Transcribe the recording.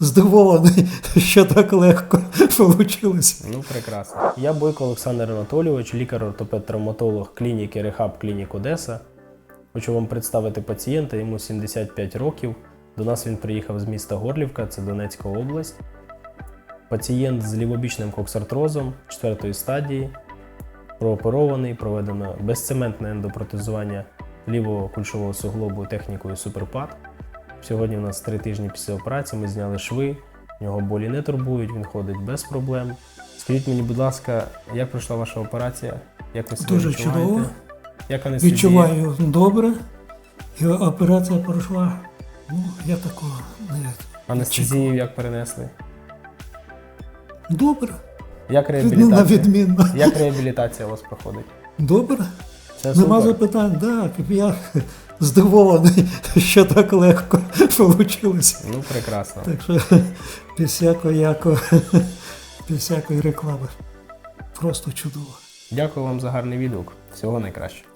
здивований, що так легко вийшло. Ну, прекрасно. Я Бойко Олександр Анатолійович, лікар-ортопед-травматолог клініки Рехаб Клінік Одеса. Хочу вам представити пацієнта, йому 75 років. До нас він приїхав з міста Горлівка, це Донецька область. Пацієнт з лівобічним коксартрозом 4 стадії, прооперований, проведено безцементне ендопротезування лівого кульшового суглобу технікою Суперпад. Сьогодні у нас три тижні після операції ми зняли шви, в нього болі не турбують, він ходить без проблем. Скажіть мені, будь ласка, як пройшла ваша операція? Як ви себе Дуже відчуваєте? чудово. Як анестезія? Відчуваю добре. І операція пройшла. Ну, я такого не Анестезію як перенесли? добре. Як Ну, реабілітація? відмінно. Як реабілітація у вас проходить? Добре. Це Нема супер. запитань, так. Я здивований, що так легко вийшло. Ну, прекрасно. Так що без всякої, всякої реклами. Просто чудово. Дякую вам за гарний відгук. Всього найкращого.